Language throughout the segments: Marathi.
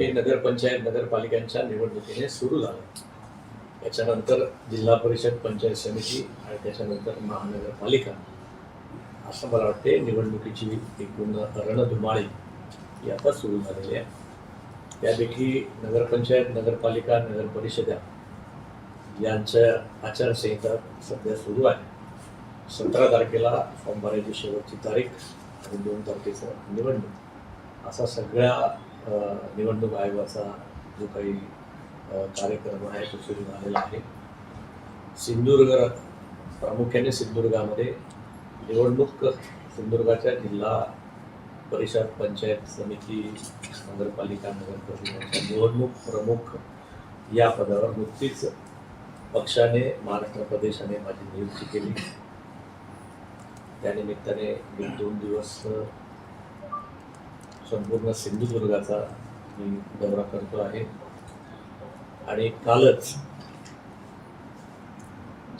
ते नगरपंचायत नगरपालिकांच्या निवडणुकीने सुरू झालं. त्याच्यानंतर जिल्हा परिषद पंचायत समिती आणि त्याच्यानंतर महानगरपालिका. असं मला वाटते निवडणुकीची एकूण रणधुमाळी ही आता सुरू झालेली आहे. त्यापैकी नगरपंचायत नगरपालिका नगर परिषदा यांच्या आचारसंहिता सध्या सुरू आहे. सतरा तारखेला फॉर्म भरायची शेवटची तारीख आणि दोन तारखेचं निवडणूक. असा सगळ्या निवडणूक आयोगाचा जो काही कार्यक्रम आहे तो सुरू झालेला आहे. सिंधुदुर्ग प्रामुख्याने सिंधुदुर्गामध्ये निवडणूक सिंधुदुर्गाच्या जिल्हा परिषद पंचायत समिती नगरपालिका नगरपरिषदाच्या निवडणूक प्रमुख या पदावर नुकतीच पक्षाने महाराष्ट्र प्रदेशाने माझी नियुक्ती केली. त्यानिमित्ताने मी दोन दिवस संपूर्ण सिंधुदुर्गाचा मी दौरा करतो आहे. आणि कालच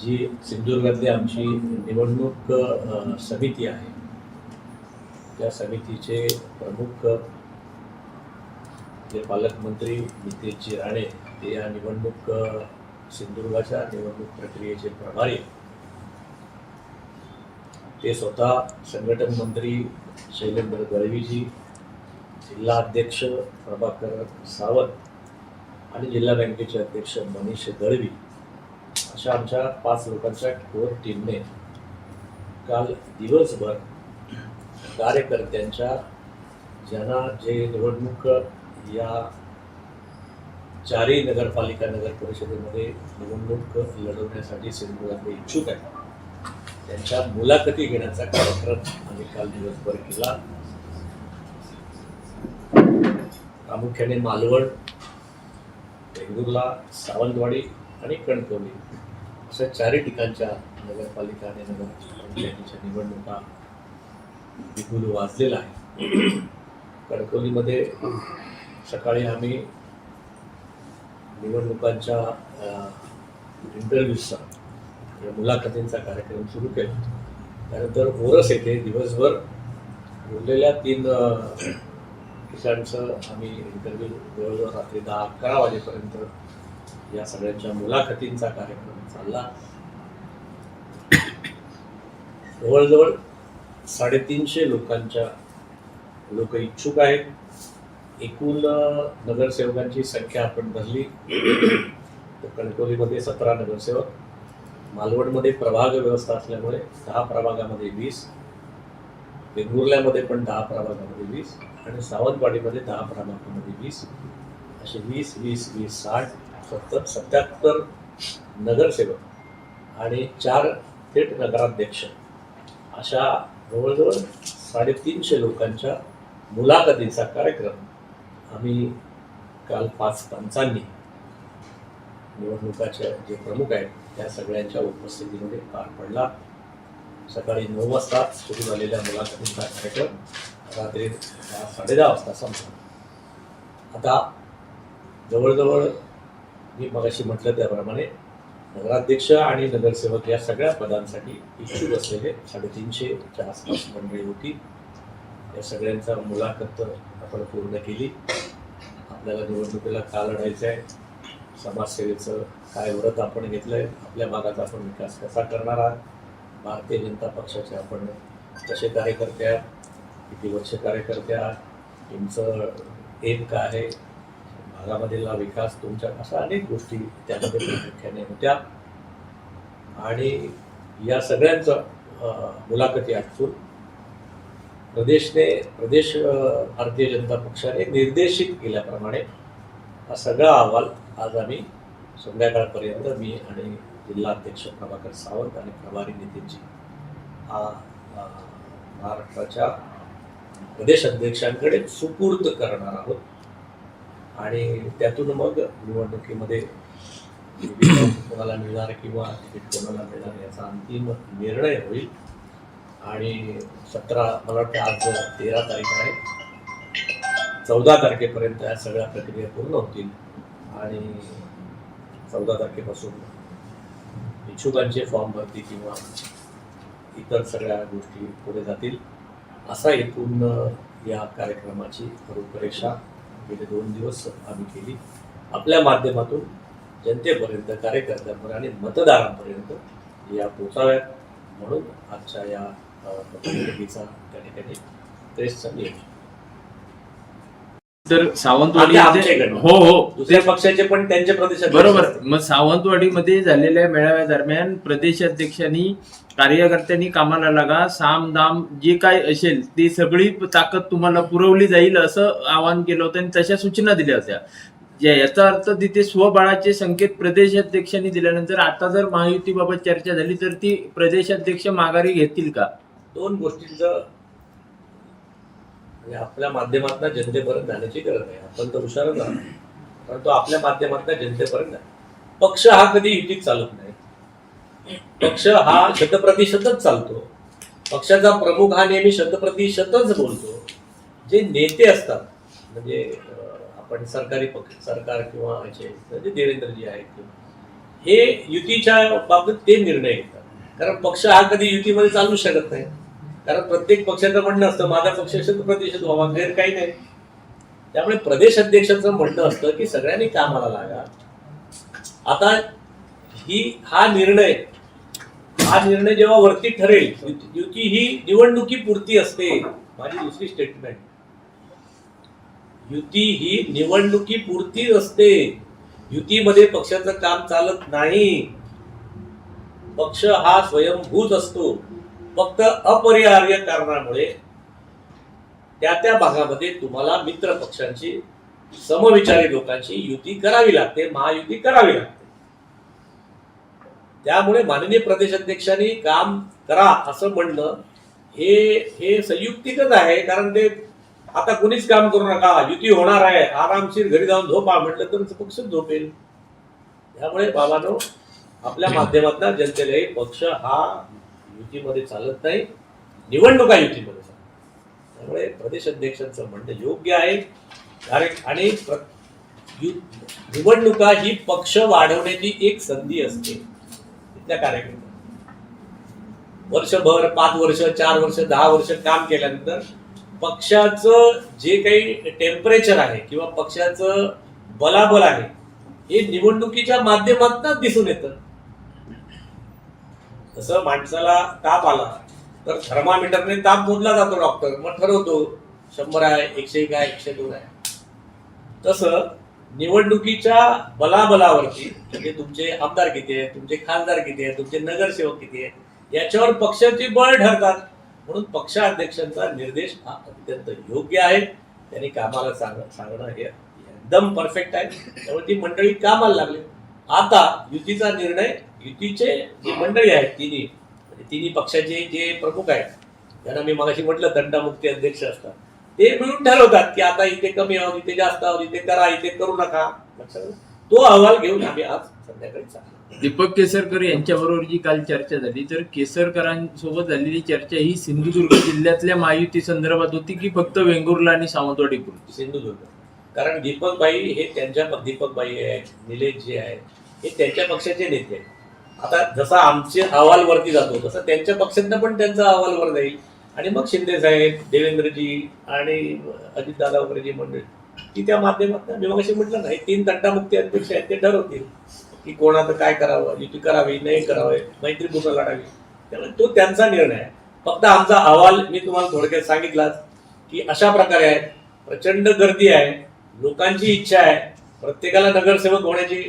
जी सिंधुदुर्गातली आमची निवडणूक समिती आहे त्या समितीचे प्रमुख जे पालकमंत्री नितेशजी राणे ते या निवडणूक सिंधुदुर्गाच्या निवडणूक प्रक्रियेचे प्रभारी. ते स्वतः संघटन मंत्री शैलेंद्र दळवीजी जिल्हा अध्यक्ष प्रभाकर सावंत आणि जिल्हा बँकेचे अध्यक्ष मनीष दळवी अशा आमच्या पाच लोकांच्या कोर टीमने काल दिवसभर कार्यकर्त्यांच्या ज्यांना जे निवडणूक या चारही नगरपालिका नगर परिषदेमध्ये निवडणूक लढवण्यासाठी सिंधुदुर्गातले इच्छुक आहेत. त्यांच्या मुलाखती घेण्याचा कार्यक्रम आम्ही काल दिवसभर केला. प्रामुख्याने मालवण वेंगुर्ला सावंतवाडी आणि कणकवली अशा चारही ठिकाणच्या नगरपालिका आणि नगरपंचायतीच्या निवडणुका बिगुल वाजलेला आहे कणकवलीमध्ये सकाळी आम्ही निवडणुकांच्या इंटरव्ह्यूजचा मुलाखतींचा कार्यक्रम सुरू केला. त्यानंतर ओरस येथे दिवसभर उरलेल्या तीन अ, आम्ही इंटरव्ह्यू जवळजवळ रात्री दहा अकरा वाजेपर्यंत या सगळ्यांच्या मुलाखतींचा कार्यक्रम चालला. जवळजवळ साडेतीनशे लोकांच्या लोक इच्छुक आहेत. एकूण नगरसेवकांची संख्या आपण धरली तर कणकवलीमध्ये सतरा नगरसेवक. मालवणमध्ये प्रभाग व्यवस्था असल्यामुळे दहा प्रभागामध्ये वीस. वेंगुर्ल्यामध्ये पण दहा प्रभागामध्ये वीस. आणि सावंतवाडीमध्ये दहा प्रभागामध्ये वीस असे वीस वीस वीस साठ सत्तर सत्याहत्तर नगरसेवक आणि चार थेट नगराध्यक्ष. अशा जवळजवळ साडेतीनशे लोकांच्या मुलाखतीचा कार्यक्रम आम्ही काल पाच पंचांनी निवडणुकाचे जे प्रमुख आहेत त्या सगळ्यांच्या उपस्थितीमध्ये पार पडला. सकाळी नऊ वाजता सुरू झालेल्या मुलाखतींचा कार्यक्रम रात्री दहा साडेदहा वाजता संपला. आता जवळजवळ मी मगाशी म्हटलं त्याप्रमाणे नगराध्यक्ष आणि नगरसेवक या सगळ्या पदांसाठी इच्छुक असलेले साडेतीनशेच्या आसपास मंडळी होती. या सगळ्यांचा मुलाखत आपण पूर्ण केली. आपल्याला निवडणुकीला का लढायचं आहे समाजसेवेचं काय व्रत आपण घेतलं आहे आपल्या भागाचा आपण विकास कसा करणार आहात? भारतीय जनता पक्षाचे आपण कसे कार्यकर्ते आहात. किती वर्ष कार्यकर्त्या तुमचं एम काय आहे भागामधील विकास तुमच्या अशा अनेक गोष्टी त्यामध्ये प्रामुख्याने होत्या. आणि या सगळ्यांचं मुलाखती आठवून प्रदेशने प्रदेश भारतीय जनता पक्षाने निर्देशित केल्याप्रमाणे हा सगळा अहवाल आज आम्ही संध्याकाळपर्यंत मी आणि जिल्हाध्यक्ष प्रभाकर सावंत आणि प्रभारी नितीनजी हा महाराष्ट्राच्या प्रदेश अध्यक्षांकडे सुपूर्द करणार आहोत. आणि त्यातून मग निवडणुकीमध्ये कोणाला मिळणार किंवा तिकीट कोणाला मिळणार याचा अंतिम निर्णय होईल. आणि सतरा मला वाटतं आज तेरा तारीख आहे. चौदा तारखेपर्यंत या सगळ्या प्रक्रिया पूर्ण होतील. आणि चौदा तारखेपासून इच्छुकांचे फॉर्म भरती किंवा इतर सगळ्या गोष्टी पुढे जातील. असा एकूण या कार्यक्रमाची रूपरेषा गेले दोन दिवस आम्ही केली. आपल्या माध्यमातून जनतेपर्यंत कार्यकर्त्यांपर्यंत आणि मतदारांपर्यंत या पोचाव्यात म्हणून आजच्या या अ, त्या ठिकाणी टेस्टचा नियोजन. तर सावंतवाडी. हो हो. दुसऱ्या पक्षाचे पण त्यांचे प्रदेश बरोबर. मग सावंतवाडीमध्ये झालेल्या मेळाव्यादरम्यान प्रदेशाध्यक्षांनी कार्यकर्त्यांनी कामाला लागा साम दाम जे काय असेल ते सगळी ताकद तुम्हाला पुरवली जाईल असं आवाहन केलं होतं आणि तशा सूचना दिल्या होत्या. याचा अर्थ तिथे स्वबळाचे संकेत प्रदेशाध्यक्षांनी दिल्यानंतर आता जर महायुतीबाबत चर्चा झाली तर ती प्रदेशाध्यक्ष माघारी घेतील का? दोन गोष्टींचं म्हणजे आपल्या माध्यमातून जनतेपर्यंत जाण्याची गरज नाही आपण तर हुशारच आहोत. परंतु आपल्या माध्यमातून जनतेपर्यंत पक्ष हा कधी युतीत चालत नाही. पक्ष हा शतप्रतिशतच चालतो. पक्षाचा प्रमुख हा नेहमी शतप्रतिशतच बोलतो. जे नेते असतात म्हणजे आपण सरकारी पक्ष सरकार किंवा याचे म्हणजे देवेंद्रजी आहेत किंवा हे युतीच्या बाबतीत ते निर्णय घेतात. कारण पक्ष हा कधी युतीमध्ये चालू शकत नाही. कारण प्रत्येक पक्षाचं म्हणणं असतं माझा पक्ष शतप्रतिशत व्हावा गैर काही नाही त्यामुळे प्रदेश अध्यक्षाचं म्हणणं असतं की सगळ्यांनी कामाला लागा. आता ही हा निर्णय हा निर्णय जेव्हा वरती ठरेल युती- युती ही निवडणुकीपुरती असते माझी दुसरी स्टेटमेंट युती ही निवडणुकीपुरती असते. युतीमध्ये पक्षाचं काम चालत नाही. पक्ष हा स्वयंभूत असतो. फक्त अपरिहार्य कारणामुळे त्या त्या भागामध्ये तुम्हाला मित्र पक्षांची समविचारी लोकांची युती करावी लागते महायुती करावी लागते. त्यामुळे माननीय प्रदेशाध्यक्षांनी काम करा असं म्हणणं हे हे संयुक्तिकच आहे कारण ते आता कुणीच काम करू नका युती होणार आहे आरामशीर घरी जाऊन झोपा म्हटलं तर पक्षच झोपेल. त्यामुळे बाबानो आपल्या माध्यमातून जनतेला पक्ष हा युतीमध्ये चालत नाही निवडणुका युतीमध्ये चालत त्यामुळे प्रदेश अध्यक्षांचं म्हणणं योग्य आहे. कारण आणि निवडणुका ही पक्ष वाढवण्याची एक संधी असते. त्या कार्यक्रमात वर्षभर पाच वर्ष चार वर्ष दहा वर्ष काम केल्यानंतर पक्षाचं जे काही टेम्परेचर आहे किंवा पक्षाचं बलाबल आहे हे निवडणुकीच्या माध्यमातूनच दिसून येतं. तसं माणसाला ताप आला तर थर्मामीटरने ताप मोजला जातो डॉक्टर मग ठरवतो शंभर आहे एकशे एक आहे एकशे दोन आहे. तसं निवडणुकीच्या बलाबलावरती म्हणजे तुमचे आमदार किती आहे तुमचे खासदार किती आहे तुमचे नगरसेवक किती आहे याच्यावर पक्षाची बळ ठरतात. म्हणून पक्षाध्यक्षांचा निर्देश हा अत्यंत योग्य आहे. त्यांनी कामाला सांग सांगणं हे एकदम परफेक्ट आहे. त्यामुळे ती मंडळी कामाला लागली. आता युतीचा निर्णय युतीचे जी मंडळी आहेत तिन्ही म्हणजे तिन्ही पक्षाचे जे प्रमुख आहेत त्यांना मी मगाशी म्हटलं दंडमुक्ती अध्यक्ष असतात. ते मिळून ठरवतात की आता इथे कमी आहोत इथे जास्त आहोत इथे करा इथे करू नका? तो अहवाल घेऊन आम्ही आज संध्याकाळी चाललो. दीपक केसरकर यांच्याबरोबर जी काल चर्चा झाली तर केसरकरांसोबत झालेली चर्चा ही सिंधुदुर्ग जिल्ह्यातल्या महायुती संदर्भात होती की फक्त वेंगुर्ला आणि सावंतवाडी सिंधुदुर्ग. कारण दीपकबाई हे त्यांच्या दीपकबाई आहेत निलेशजी आहेत हे त्यांच्या पक्षाचे नेते आहेत. आता जसा आमचे अहवाल वरती जातो तसं त्यांच्या पक्षांना पण त्यांचा अहवाल वर जाईल. आणि मग शिंदे साहेब देवेंद्रजी आणि अजितदादा वगैरे जी मंडळी ती त्या माध्यमातून मी मग म्हटलं नाही तीन तंटामुक्ती अध्यक्ष आहेत ते ठरवतील की कोणाचं काय करावं युती करावी नाही करावी मैत्रीपूर्ण लढावी. त्यामुळे तो त्यांचा निर्णय आहे. फक्त आमचा अहवाल मी तुम्हाला थोडक्यात सांगितलाच की अशा प्रकारे आहे. प्रचंड गर्दी आहे. लोकांची इच्छा आहे. प्रत्येकाला नगरसेवक होण्याची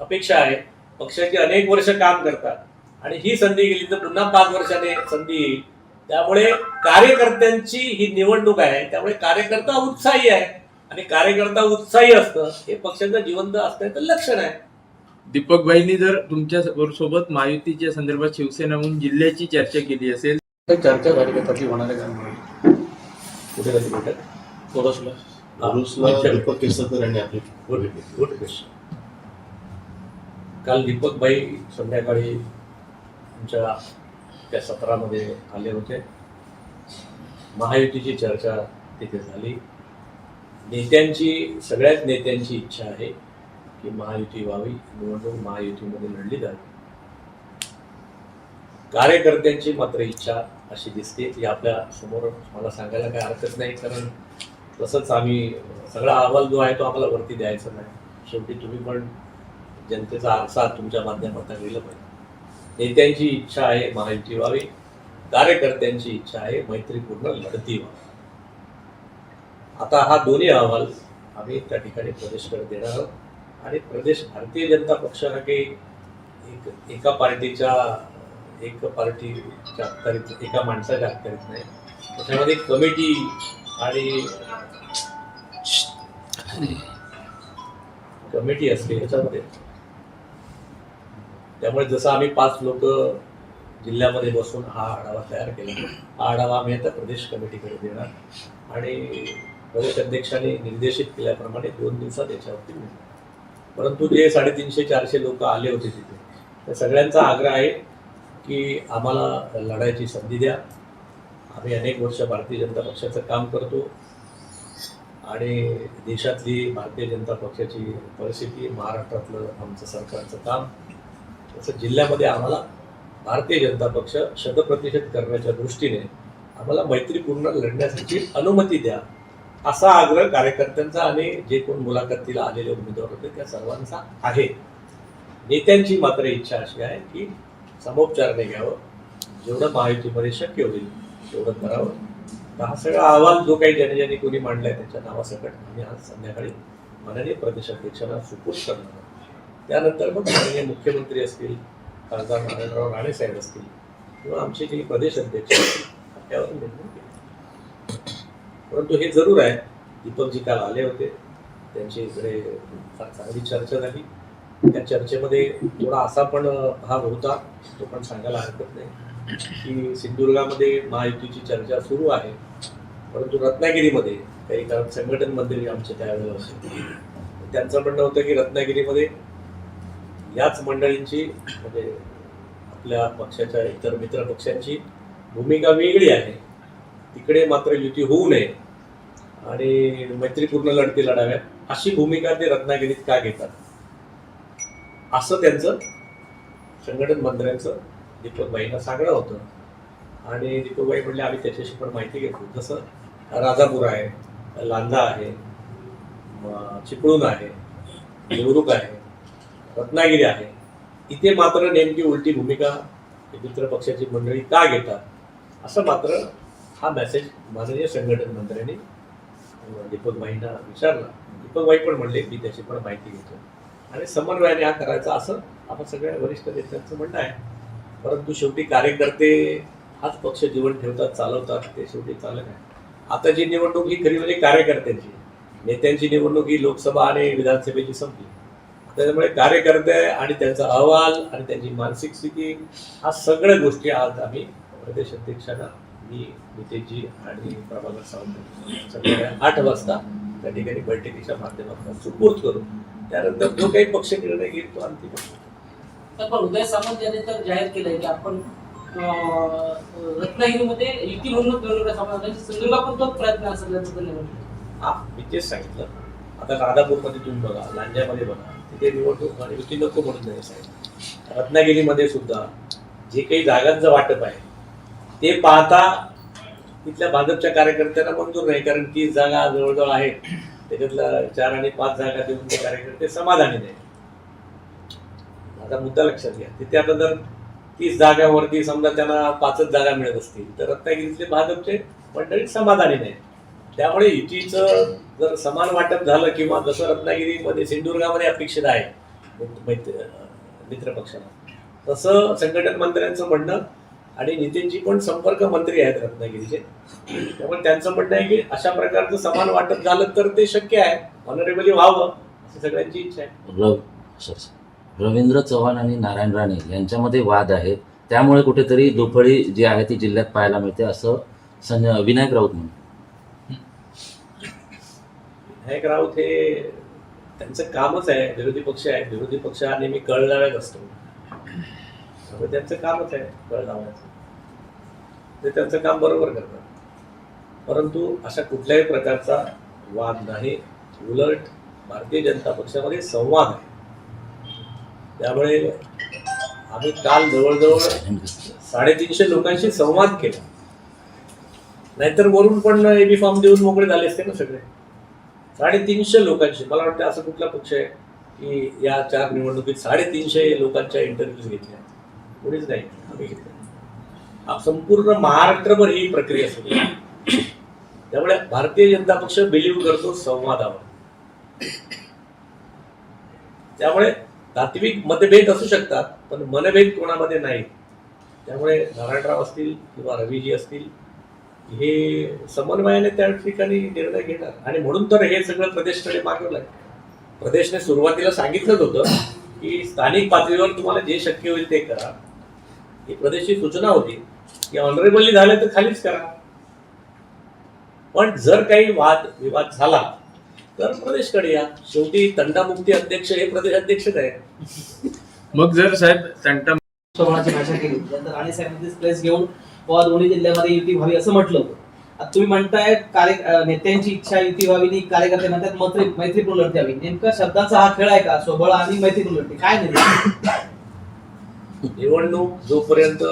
अपेक्षा आहे. पक्षाची अनेक वर्ष काम करतात. आणि ही संधी गेली तर पुन्हा पाच वर्षाने संधी येईल. त्यामुळे कार्यकर्त्यांची ही निवडणूक आहे त्यामुळे कार्यकर्ता उत्साही आहे. आणि कार्यकर्ता उत्साही असतं हे पक्षाचं जिवंत असण्याचं लक्षण आहे. दीपकबाईंनी जर तुमच्यासोबत महायुतीच्या संदर्भात शिवसेना म्हणून जिल्ह्याची चर्चा केली असेल. काही चर्चा झाली का? कधी होणार आहे कुठे झाली बैठक थोडंसं पुरुषला दीपक केसरकर यांनी आपली गुड गुड क्वेश्चन काल दीपकबाई संध्याकाळी आमच्या त्या सत्रामध्ये आले होते. महायुतीची चर्चा तिथे झाली. नेत्यांची सगळ्याच नेत्यांची इच्छा आहे की महायुती व्हावी. निवडणूक महायुतीमध्ये लढली जावी. कार्यकर्त्यांची मात्र इच्छा अशी दिसते. ती आपल्यासमोर मला सांगायला काही हरकत नाही कारण तसंच आम्ही सगळा अहवाल जो आहे तो आम्हाला वरती द्यायचा नाही. शेवटी तुम्ही पण जनतेचा आरसा तुमच्या माध्यमातून गेलं पाहिजे. नेत्यांची इच्छा आहे महायुती व्हावी. कार्यकर्त्यांची इच्छा आहे मैत्रीपूर्ण लढती व्हावी. आता हा दोन्ही अहवाल आम्ही त्या ठिकाणी प्रदेशकडे देणार आहोत. आणि प्रदेश भारतीय जनता पक्ष हा काही एक एका पार्टीच्या एक पार्टीच्या अखत्यारीत एका माणसाच्या अखत्यारीत नाही. त्याच्यामध्ये कमिटी आणि कमिटी असते याच्यामध्ये. त्यामुळे जसं आम्ही पाच लोक जिल्ह्यामध्ये बसून हा आढावा तयार केला. हा आढावा आम्ही आता प्रदेश कमिटीकडे देणार. आणि प्रदेश अध्यक्षांनी निर्देशित केल्याप्रमाणे दोन दिवसात याच्यावरती निर्णय. परंतु जे साडेतीनशे चारशे लोक आले होते तिथे त्या सगळ्यांचा आग्रह आहे की आम्हाला लढायची संधी द्या. आम्ही अनेक वर्ष भारतीय जनता पक्षाचं काम करतो. आणि देशातली भारतीय जनता पक्षाची परिस्थिती महाराष्ट्रातलं आमचं सरकारचं काम तसं जिल्ह्यामध्ये आम्हाला भारतीय जनता पक्ष शतप्रतिशत करण्याच्या दृष्टीने आम्हाला मैत्रीपूर्ण लढण्यासाठी अनुमती द्या असा आग्रह कार्यकर्त्यांचा आणि जे कोण मुलाखतीला आलेले उमेदवार होते त्या सर्वांचा आहे. नेत्यांची मात्र इच्छा अशी आहे की समोपचारने घ्यावं. जेवढं महायुतीमध्ये शक्य होईल तेवढं करावं. तर हा सगळा अहवाल जो काही ज्याने ज्याने कोणी मांडलाय त्यांच्या नावासकट आम्ही आज संध्याकाळी माननीय प्रदेशाध्यक्षांना सुपूर्द करणार त्यानंतर मग माननीय मुख्यमंत्री असतील खासदार नारायणराव राणे साहेब असतील किंवा आमचे जे प्रदेश अध्यक्ष असतील त्यावर निर्णय केला. परंतु हे जरूर आहे दीपकजी काल आले होते त्यांची इकडे फार चांगली चर्चा झाली. त्या चर्चेमध्ये थोडा असा पण भाग होता तो पण सांगायला हरकत नाही की सिंधुदुर्गामध्ये महायुतीची चर्चा सुरू आहे परंतु रत्नागिरीमध्ये काही कारण संघटन मंत्री आमचे त्यावेळेला होते. त्यांचं म्हणणं होतं की रत्नागिरीमध्ये याच मंडळींची म्हणजे आपल्या पक्षाच्या इतर मित्र पक्षांची भूमिका वेगळी आहे. तिकडे मात्र युती होऊ नये आणि मैत्रीपूर्ण लढती लढाव्यात अशी भूमिका ते रत्नागिरीत का घेतात? असं त्यांचं संघटन मंत्र्यांचं दीपकबाईंना सांगणं होतं. आणि दीपकबाई म्हणले आम्ही त्याच्याशी पण माहिती घेतो. जसं राजापूर आहे लांजा आहे चिपळूण आहे देवरुख आहे रत्नागिरी आहे. इथे मात्र नेमकी उलटी भूमिका मित्र पक्षाची मंडळी का घेतात? असं मात्र हा मेसेज माननीय संघटन मंत्र्यांनी दीपक दीपकबाईंना विचारला. दीपकबाई पण म्हणले मी त्याची पण माहिती घेतो. आणि समन्वयाने हा करायचा असं आपण सगळ्या वरिष्ठ नेत्यांचं म्हणणं आहे. परंतु शेवटी कार्यकर्ते हाच पक्ष जीवन ठेवतात चालवतात ते शेवटी चालत आहे आता जी निवडणूक ही खरी म्हणजे कार्यकर्त्यांची. नेत्यांची निवडणूक ही लोकसभा आणि विधानसभेची संपली. त्याच्यामुळे कार्यकर्ते आणि त्यांचा अहवाल आणि त्यांची मानसिक स्थिती हा सगळ्या गोष्टी आज आम्ही प्रदेश अध्यक्षांना मी नितेशजी आणि प्रभाकर सावंत सगळ्या आठ वाजता त्या ठिकाणी बैठकीच्या माध्यमातून सुपूर्द करू त्यानंतर जो काही पक्ष निर्णय घेईल तो अंतिम पण उदय सामंत यांनी तर जाहीर केलंय की आपण रत्नागिरीमध्ये युती म्हणूनच निवडणुका समाजाची सिंधुदुर्गात पण तोच प्रयत्न असेल हा मी तेच सांगितलं. आता राधापूरमध्ये तुम्ही बघा लांज्यामध्ये बघा. तिथे निवडणूक आणि युती नको म्हणून नाही साहेब. रत्नागिरीमध्ये सुद्धा जे काही जागांचं वाटप आहे ते पाहता तिथल्या भाजपच्या कार्यकर्त्यांना मंजूर नाही. कारण तीस जागा जवळजवळ आहेत. त्याच्यातल्या चार आणि पाच जागा देऊन ते कार्यकर्ते समाधानी नाही. माझा मुद्दा लक्षात घ्या. तिथे आता जर तीस जागावरती समजा त्यांना पाचच जागा मिळत असतील तर रत्नागिरीतले भाजपचे मंडळी समाधानी नाही. त्यामुळे युतीचं जर समान वाटप झालं किंवा जसं रत्नागिरीमध्ये सिंधुदुर्गामध्ये अपेक्षित आहे मैत्र- मित्र पक्षाला तसं संघटन मंत्र्यांचं म्हणणं आणि नितीनजी पण संपर्क मंत्री आहेत रत्नागिरीचे. त्यामुळे त्यांचं म्हणणं आहे की अशा प्रकारचं समान वाटप झालं तर ते शक्य आहे. ऑनरेबली व्हावं अशी सगळ्यांची इच्छा आहे. रव रवींद्र चव्हाण आणि नारायण राणे यांच्यामध्ये वाद आहे. त्यामुळे कुठेतरी दुफळी जी आहे ती जिल्ह्यात पाहायला मिळते असं संजय विनायक राऊत म्हणतात. विनायक राऊत हे त्यांचं कामच आहे विरोधी पक्ष आहे. विरोधी पक्ष हा नेहमी कळ लावत असतो. त्यामुळे त्यांचं कामच आहे कळ लावायचं ते त्यांचं काम बरोबर करतात. परंतु अशा कुठल्याही प्रकारचा वाद नाही. उलट भारतीय जनता पक्षामध्ये संवाद आहे. त्यामुळे आम्ही काल जवळजवळ साडेतीनशे लोकांशी संवाद केला. नाहीतर वरून पण एबी फॉर्म देऊन मोकळे झाले असते ना सगळे. साडेतीनशे लोकांशी मला वाटतं असं कुठला पक्ष आहे की या चार निवडणुकीत साडेतीनशे लोकांच्या इंटरव्ह्यूज घेतल्या कोणीच नाही. आम्ही घेतल्या संपूर्ण महाराष्ट्रभर ही प्रक्रिया सुरू आहे. त्यामुळे भारतीय जनता पक्ष बिलीव्ह करतो संवादावर. त्यामुळे तात्विक मतभेद असू शकतात पण मनभेद कोणामध्ये नाही. त्यामुळे नारायणराव असतील किंवा रवीजी असतील हे समन्वयाने त्या ठिकाणी निर्णय घेणार. आणि म्हणून तर हे सगळं प्रदेशकडे मागवलं आहे प्रदेशने सुरुवातीला सांगितलंच होतं की स्थानिक पातळीवर तुम्हाला जे शक्य होईल ते करा. ही प्रदेशची सूचना होती. की ऑनरेबली झालं तर खालीच करा. पण जर काही वाद विवाद झाला तर प्रदेशकडे या. शेवटी तंटामुक्ती अध्यक्ष हे प्रदेश अध्यक्षच आहे मग जर साहेब तंटा राणे साहेबांनी प्लेस घेऊन बुवा दोन्ही जिल्ह्यामध्ये युती व्हावी असं म्हटलं होतं. आता तुम्ही म्हणताय कार्य नेत्यांची इच्छा युती व्हावी आणि कार्यकर्ते म्हणतात मैत्री मैत्रीपूर्ण लढती हवी. नेमका शब्दांचा हा खेळ आहे का? स्वबळ आणि मैत्रीपूर्ण लढती. काय नाही निवडणूक जोपर्यंत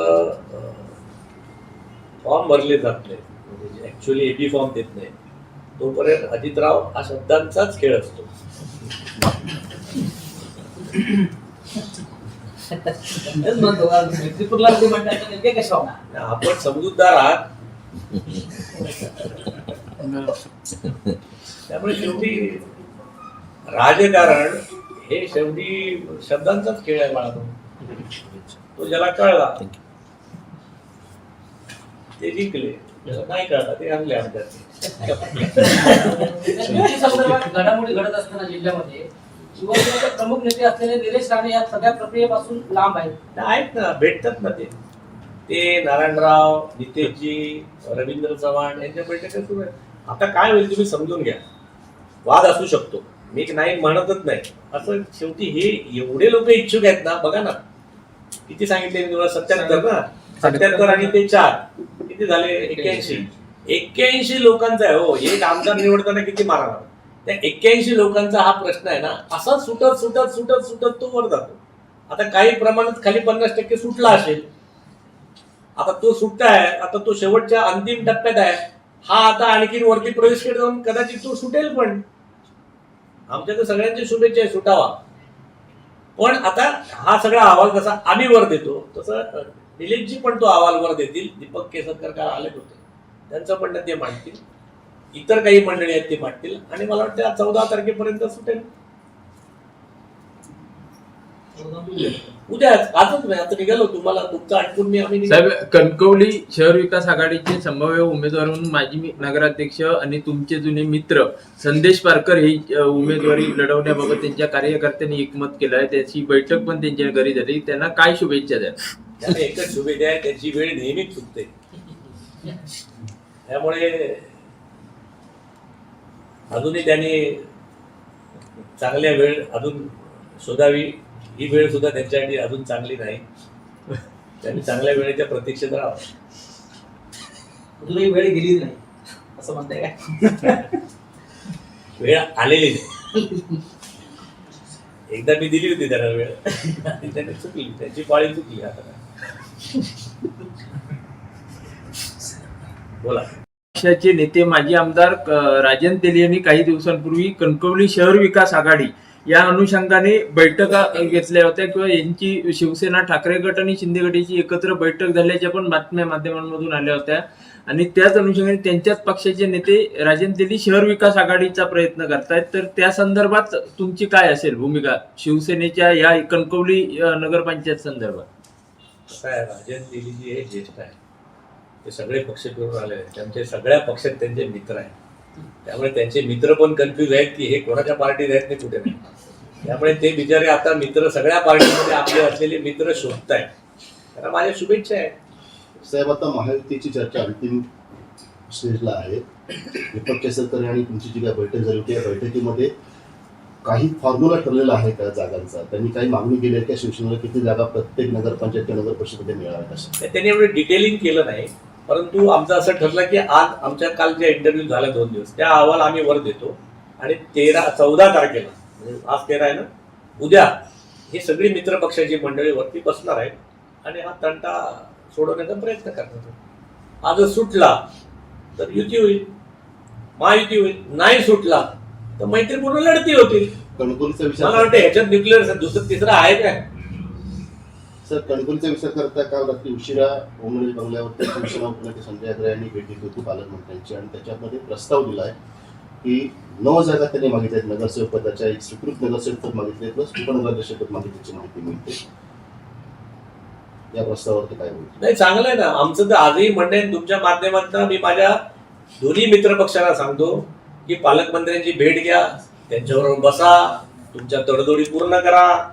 फॉर्म भरले जात नाही म्हणजे ए एबी फॉर्म देत नाही तोपर्यंत अजितराव हा शब्दांचाच खेळ असतो. म्हणतात नेमके कशा होणार आपण समजूतदार आहात. त्यामुळे शेवटी राजकारण हे शेवटी शब्दांचाच खेळ आहे बाळा तो. तो ज्याला कळला ते जिंकले. ज्याला नाही कळला ते आणले आमच्यात घडामोडी घडत असताना जिल्ह्यामध्ये शिवसेनेचे प्रमुख नेते असलेले निलेश राणे या सगळ्या प्रक्रियेपासून लांब आहेत. आहेत ना भेटतात ना ते. ते नारायणराव नितेशजी रवींद्र चव्हाण यांच्या बैठका सुरू आहेत. आता काय होईल तुम्ही समजून घ्या. वाद असू शकतो. मी नाही म्हणतच नाही. असं शेवटी हे एवढे लोक इच्छुक आहेत ना बघा ना. किती सांगितले मी तुम्हाला? सत्याहत्तर ना? सत्याहत्तर आणि ते चार. किती झाले? एक्क्याऐंशी. एक्क्याऐंशी लोकांचा आहे. हो एक आमदार निवडताना किती मारा त्या एक्क्याऐंशी लोकांचा हा प्रश्न आहे ना असा सुटत सुटत सुटत सुटत तो वर जातो. आता काही प्रमाणात खाली पन्नास टक्के सुटला असेल आता तो सुटताय आता तो शेवटच्या अंतिम टप्प्यात आहे हा आता आणखीन वरती प्रवेश केला जाऊन कदाचित तो सुटेल पण. आमच्या तर सगळ्यांची शुभेच्छा आहे सुटावा. पण आता हा सगळा अहवाल कसा आम्ही वर देतो तसं दिलीपजी पण तो अहवाल वर देतील दीपक केसरकर काल आले होते. त्यांचं पण ते मांडतील. इतर काही मंडळी आहेत ते मांडतील आणि मला वाटतं चौदा तारखेपर्यंत सुटेल. उद्याच आजच नाही आता निघालो तुम्हाला. तुमचं आठवून मी आम्ही. साहेब कणकवली शहर विकास आघाडीचे संभाव्य उमेदवार म्हणून माजी मी- नगराध्यक्ष आणि तुमचे जुने मित्र संदेश पारकर ही उमेदवारी लढवण्याबाबत त्यांच्या कार्यकर्त्यांनी एकमत केलं आहे. त्याची बैठक पण त्यांच्या घरी झाली. त्यांना काय शुभेच्छा द्या? त्याने एकच शुभेच्छा आहे. त्यांची वेळ नेहमीच चुकते. त्यामुळे अजूनही त्यांनी चांगल्या वेळ अजून शोधावी. ही वेळ सुद्धा त्यांच्यासाठी अजून चांगली नाही. त्यांनी चांगल्या वेळेच्या प्रतीक्षेत राहावं. अजूनही वेळ गेली नाही असं म्हणताय काय? वेळ आलेली नाही. एकदा मी दिली होती त्यांना वेळ. त्यांनी चुकली. त्यांची पाळी चुकली आता. बोला. पक्षाचे नेते माजी आमदार राजन तेली यांनी काही दिवसांपूर्वी कणकवली शहर विकास आघाडी या अनुषंगाने बैठका घेतल्या होत्या किंवा यांची शिवसेना ठाकरे गट आणि शिंदे गटाची एकत्र बैठक झाल्याच्या पण बातम्या माध्यमांमधून आल्या होत्या. आणि त्याच अनुषंगाने त्यांच्याच पक्षाचे नेते राजन तेली शहर विकास आघाडीचा प्रयत्न करतायत. तर त्या संदर्भात तुमची काय असेल भूमिका शिवसेनेच्या या कणकवली नगरपंचायत संदर्भात? राजन हे ज्येष्ठ आहे ते सगळे पक्ष फिरून आले. आहेत त्यांचे सगळ्या पक्षात त्यांचे मित्र आहेत. त्यामुळे त्यांचे मित्र पण कन्फ्युज आहेत की हे कोणाच्या पार्टीत आहेत ते कुठे नाही. त्यामुळे ते बिचारे आता मित्र सगळ्या पार्टीमध्ये आपले असलेले मित्र शोधतायत. त्यांना माझ्या शुभेच्छा आहेत. साहेब आता महायुतीची चर्चा अंतिम स्टेजला आहे. दीपक केसरकर आणि तुमची जी काय बैठक झाली होती या बैठकीमध्ये काही फॉर्म्युला ठरलेला आहे का जागांचा? त्यांनी काही मागणी केली आहे का शिवसेनेला किती जागा प्रत्येक नगरपंचायत किंवा नगर परिषदेमध्ये मिळाव्यात असं तर त्यांनी एवढं डिटेलिंग केलं नाही. परंतु आमचं असं ठरलं की आज आमच्या काल जे इंटरव्ह्यू झाला दोन दिवस त्या अहवाल आम्ही वर देतो आणि तेरा चौदा तारखेला म्हणजे आज तेरा आहे ना उद्या ही सगळी मित्र पक्षाची मंडळी वरती बसणार आहेत आणि हा तंटा सोडवण्याचा प्रयत्न करणार. आज सुटला तर युती होईल महायुती होईल नाही सुटला तर मैत्रीपूर्ण लढती होतील मला वाटतं ह्याच्यात न्यूक्लिअर दुसरं तिसरं आहे काय सर कणकवलीचा विचार करता काल रात्री उशिरा ओमनळी बंगल्यावरती शिवसेना उपनेते संजय अग्रे यांनी भेट घेतली होती पालकमंत्र्यांची. आणि त्याच्यामध्ये प्रस्ताव दिलाय की नऊ जागा त्यांनी मागितल्यात नगरसेवक पदाच्या एक स्वीकृत नगरसेवक पद मागितले प्लस उपनगराध्यक्ष पद मागितल्याची माहिती मिळते. या प्रस्तावावरती काय बोलतो? नाही चांगलं आहे ना. आमचं तर आजही म्हणणं आहे तुमच्या माध्यमातून मी माझ्या दोन्ही मित्रपक्षांना सांगतो की पालकमंत्र्यांची भेट घ्या. त्यांच्याबरोबर बसा. तुमच्या तडजोडी पूर्ण करा.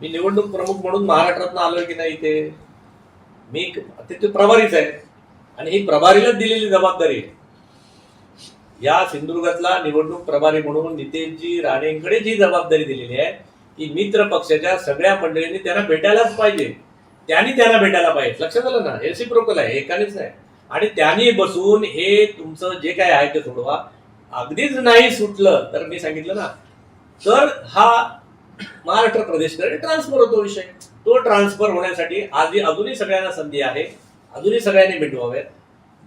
मी निवडणूक प्रमुख म्हणून महाराष्ट्रातून आलोय की नाही ते मी ते प्रभारीच आहे. आणि ही प्रभारीलाच दिलेली जबाबदारी आहे. या सिंधुदुर्गातला निवडणूक प्रभारी म्हणून नितेशजी राणेंकडे जी जबाबदारी दिलेली आहे की मित्र पक्षाच्या सगळ्या मंडळींनी त्यांना भेटायलाच पाहिजे. त्यांनी त्यांना भेटायला पाहिजे. लक्षात आलं ना? रेसिप्रोकल आहे एकानेच नाही. आणि त्यांनी बसून हे तुमचं जे काय आहे ते सोडवा. अगदीच नाही सुटलं तर मी सांगितलं ना? तर हा महाराष्ट्र प्रदेशकडे ट्रान्सफर होतो विषय. तो ट्रान्सफर होण्यासाठी आधी अजूनही सगळ्यांना संधी आहे. अजूनही सगळ्यांनी मिटवाव्यात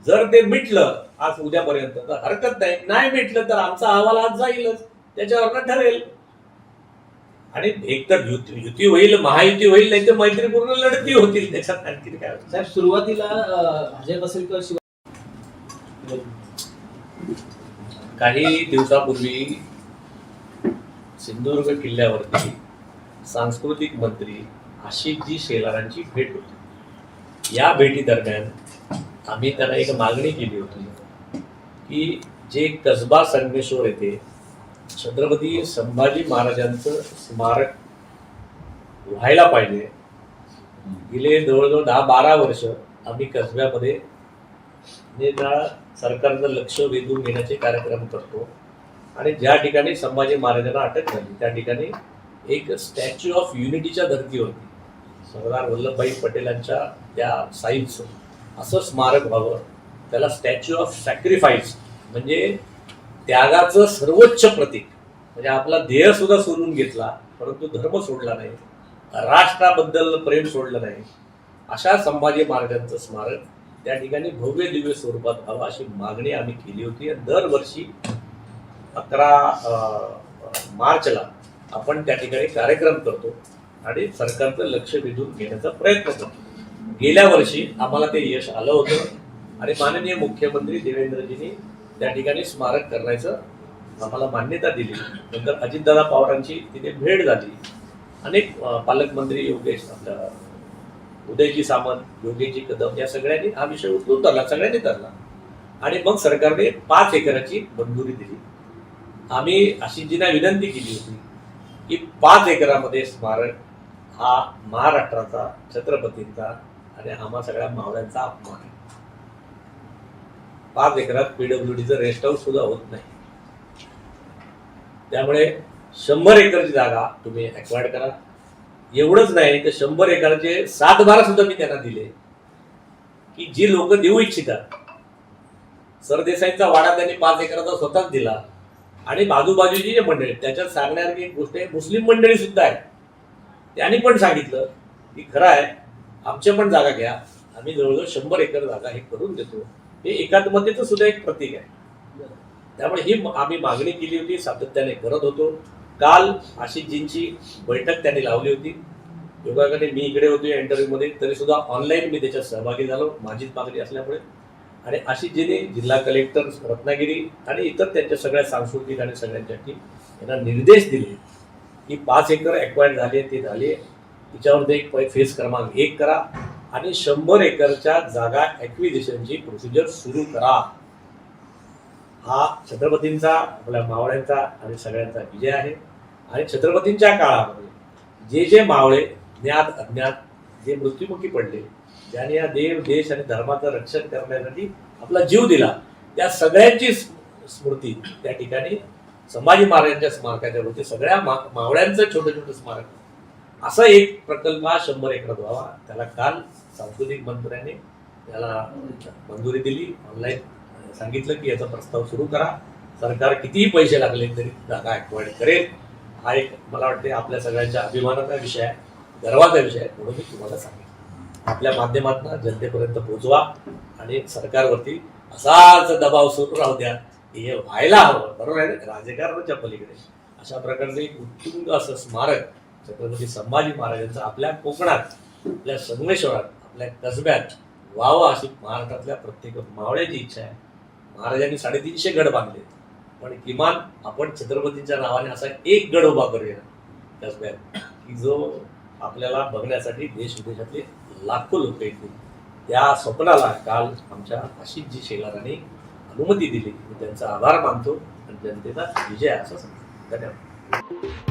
जर ते मिटलं आज उद्यापर्यंत तर हरकत नाही. नाही मिटलं तर आमचा अहवाल आज जाईलच. त्याच्यावरनं ठरेल. आणि एकतर युती युती होईल महायुती होईल नाही तर मैत्रीपूर्ण लढती होतील. त्याच्यात आणखी काय? साहेब सुरुवातीला अं, भाजप असेल किंवा शिव काही दिवसापूर्वी सिंधुदुर्ग किल्ल्यावरती सांस्कृतिक मंत्री आशिषजी शेलारांची भेट होती. या भेटी दरम्यान आम्ही त्यांना एक मागणी केली होती की जे कसबा संगमेश्वर येथे छत्रपती संभाजी महाराजांचं स्मारक व्हायला पाहिजे गेले जवळजवळ दहा बारा वर्ष आम्ही कसब्यामध्ये म्हणजे सरकारचं लक्ष वेधून घेण्याचे कार्यक्रम करतो. आणि ज्या ठिकाणी संभाजी महाराजांना अटक झाली त्या ठिकाणी एक स्टॅच्यू ऑफ युनिटीच्या धर्तीवरती सरदार वल्लभभाई पटेलांच्या त्या साईजचं असं स्मारक व्हावं त्याला स्टॅच्यू ऑफ सॅक्रिफाईस म्हणजे त्यागाचं सर्वोच्च प्रतीक. म्हणजे आपला ध्येय सुद्धा सोडून घेतला परंतु धर्म सोडला नाही राष्ट्राबद्दल प्रेम सोडलं नाही. अशा संभाजी महाराजांचं स्मारक त्या ठिकाणी भव्य दिव्य स्वरूपात व्हावं अशी मागणी आम्ही केली होती. दरवर्षी अकरा मार्चला आपण त्या ठिकाणी कार्यक्रम करतो आणि सरकारचं लक्ष वेधून घेण्याचा प्रयत्न करतो. गेल्या वर्षी आम्हाला ते यश आलं होतं आणि माननीय मुख्यमंत्री देवेंद्रजींनी त्या ठिकाणी स्मारक करण्याचं आम्हाला मान्यता दिली. नंतर अजितदादा पवारांची तिथे भेट झाली. अनेक पालकमंत्री योगेश आपल्या उदयजी सामंत योगेशजी कदम या सगळ्यांनी हा विषय उचलून धरला सगळ्यांनी धरला. आणि मग सरकारने पाच एकराची मंजुरी दिली. आम्ही आशिषजींना विनंती केली होती की पाच एकरामध्ये स्मारक हा महाराष्ट्राचा छत्रपतींचा आणि आम्हा सगळ्या मावळ्यांचा अपमान आहे. पाच एकरात पीडब्ल्यूडीचं रेस्ट हाऊस सुद्धा होत नाही. त्यामुळे शंभर एकरची जागा तुम्ही अक्वायर्ड करा. एवढंच नाही तर शंभर एकरचे सात बारा सुद्धा मी त्यांना दिले की जी लोक देऊ इच्छितात. सरदेसाईंचा वाडा त्यांनी पाच एकराचा स्वतःच दिला. आणि बाजूबाजूची जे मंडळी त्याच्यात सांगण्यासारखी एक गोष्ट आहे मुस्लिम मंडळी सुद्धा आहे. त्यांनी पण सांगितलं की खरं आहे आमच्या पण जागा घ्या आम्ही जवळजवळ शंभर एकर जागा हे करून देतो. हे एकात्मतेचं सुद्धा एक प्रतीक आहे. त्यामुळे ही आम्ही मागणी केली होती सातत्याने करत होतो. काल आशिषजींची बैठक त्यांनी लावली होती. योगाकडे मी इकडे होतो या इंटरव्ह्यूमध्ये तरी सुद्धा ऑनलाईन मी त्याच्यात सहभागी झालो. माझीच मागणी असल्यामुळे. आणि अशी जिने जिल्हा कलेक्टर रत्नागिरी आणि इतर त्यांच्या सगळ्या सांस्कृतिक आणि सगळ्यांसाठी यांना निर्देश दिले की पाच एकर ॲक्वायर झाले ते झाले तिच्यावर एक फेस क्रमांक एक करा आणि शंभर एकरच्या जागा ॲक्विजिशनची प्रोसिजर सुरू करा. हा छत्रपतींचा आपल्या मावळ्यांचा आणि सगळ्यांचा विजय आहे. आणि छत्रपतींच्या काळामध्ये जे जे मावळे ज्ञात अज्ञात जे मृत्युमुखी पडले ज्याने या देव देश आणि धर्माचं रक्षण करण्यासाठी आपला जीव दिला त्या सगळ्यांची स्मृती त्या ठिकाणी संभाजी महाराजांच्या स्मारकाच्या होते सगळ्या मा मावळ्यांचं छोटं छोटं स्मारक. असा एक प्रकल्प हा शंभर एकरात व्हावा. त्याला काल सांस्कृतिक मंत्र्याने त्याला मंजुरी दिली. ऑनलाईन सांगितलं की याचा प्रस्ताव सुरू करा. सरकार कितीही पैसे लागले तरी जागा ॲक्वायर्ड करेल. हा एक मला वाटते आपल्या सगळ्यांच्या अभिमानाचा विषय आहे गर्वाचा विषय आहे म्हणून मी तुम्हाला सांगितलं. आपल्या माध्यमातून जनतेपर्यंत पोहोचवा आणि सरकारवरती असाच दबाव सुरू राहू द्या. हे व्हायला हवं. बरोबर आहे ना? राजकारणाच्या पलीकडे. अशा प्रकारचं एक उत्तुंग असं स्मारक छत्रपती संभाजी महाराजांचं आपल्या कोकणात आपल्या संगमेश्वरात आपल्या कसब्यात व्हावं अशी महाराष्ट्रातल्या प्रत्येक मावळ्याची इच्छा आहे. महाराजांनी साडेतीनशे गड बांधले. पण किमान आपण छत्रपतींच्या नावाने असा एक गड उभा करूया. कसब्यात. की जो आपल्याला बघण्यासाठी देश विदेशातले लाखो लोक येतील त्या स्वप्नाला काल आमच्या आशिषजी शेलारांनी अनुमती दिली. मी त्यांचा आभार मानतो आणि जनतेचा विजय असं सांगतो धन्यवाद.